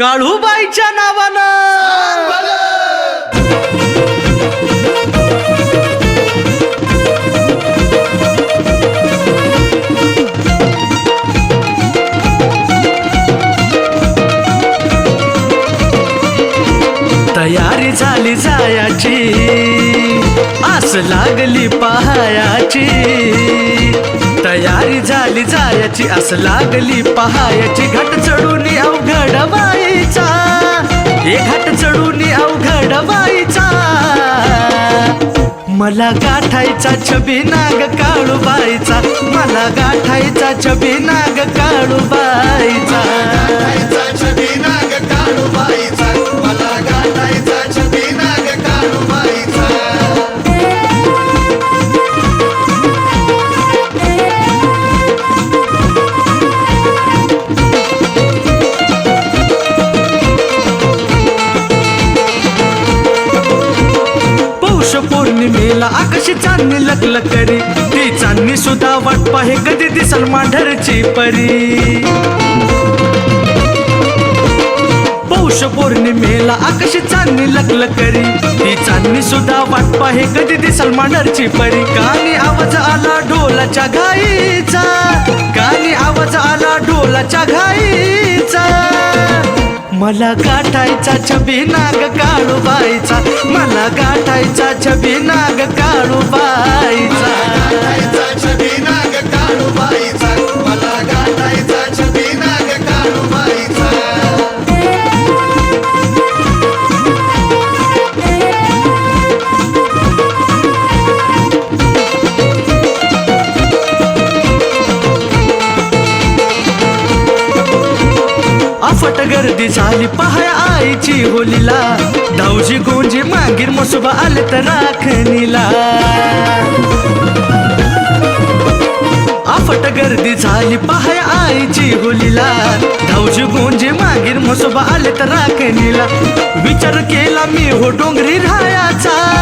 काळूबाईच्या नावानं. तयारी झाली जायाची आस लागली पहायाची. तयारी झाली जायाची आस लागली पहायाची. घट चढून अवघड बाईचा हे घाट चढून अवघड व्हायचा मला गाठायचा छबी नाग काळू काळूबाईचा मला गाठायचा छबी नाग का तिला आकाशी चांदणी लकल करी ती चांदणी सुद्धा वाट पाहे कधी दिसल मांढरची परी. पौष पौर्णिमेला आकाशी चांदणी लकल करी ती चांदणी सुद्धा वाट पाहे कधी दिसल मांढरची परी. कानी आवाज आला ढोलाच्या घाईचा कानी आवाज आला ढोलाच्या घाईचा मला गाठायचा छबी नाग काळूबाईचा. मला गाठायचा छबी नाग काळू बायचा फुफट गर्दी झाली पहाय आईची होलीला. धावजी गोंजी मागीर मसोबा आले तर राखणीला. अफट गर्दी झाली पहाय आईची होलीला. धावजी गोंजी मागीर मसोबा आले तर राखणीला. विचार केला मी हो डोंगरी रायाचा.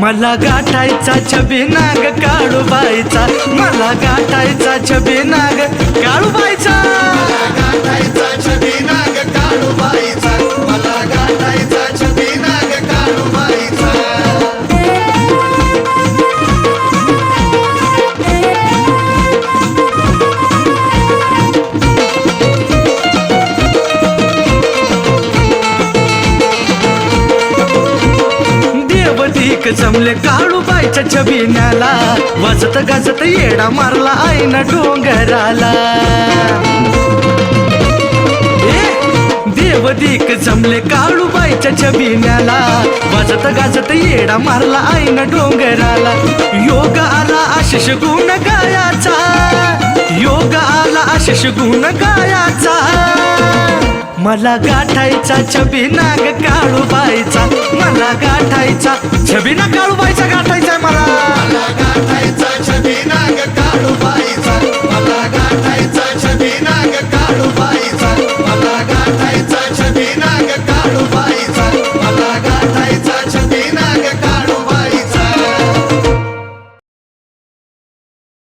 मला गाठायचा छबी नाग काळूबाईचा मला गाठायचा छबी नाग काळूबाईचा जमले काळूबाईच्या छबिन्याला. वाजत गाजत येडा मारला आईन डोंगराला. देवदीक जमले काळूबाईच्या छबिन्याला. वाजत गाजत येडा मारला आईन डोंगराला. योग आला आशिष गुण गायाचा. योग आला आशिष गुण गायाचा. मला गाठायचा छबी नाग काळूबाईचा मला गाठायचा வினக்கால்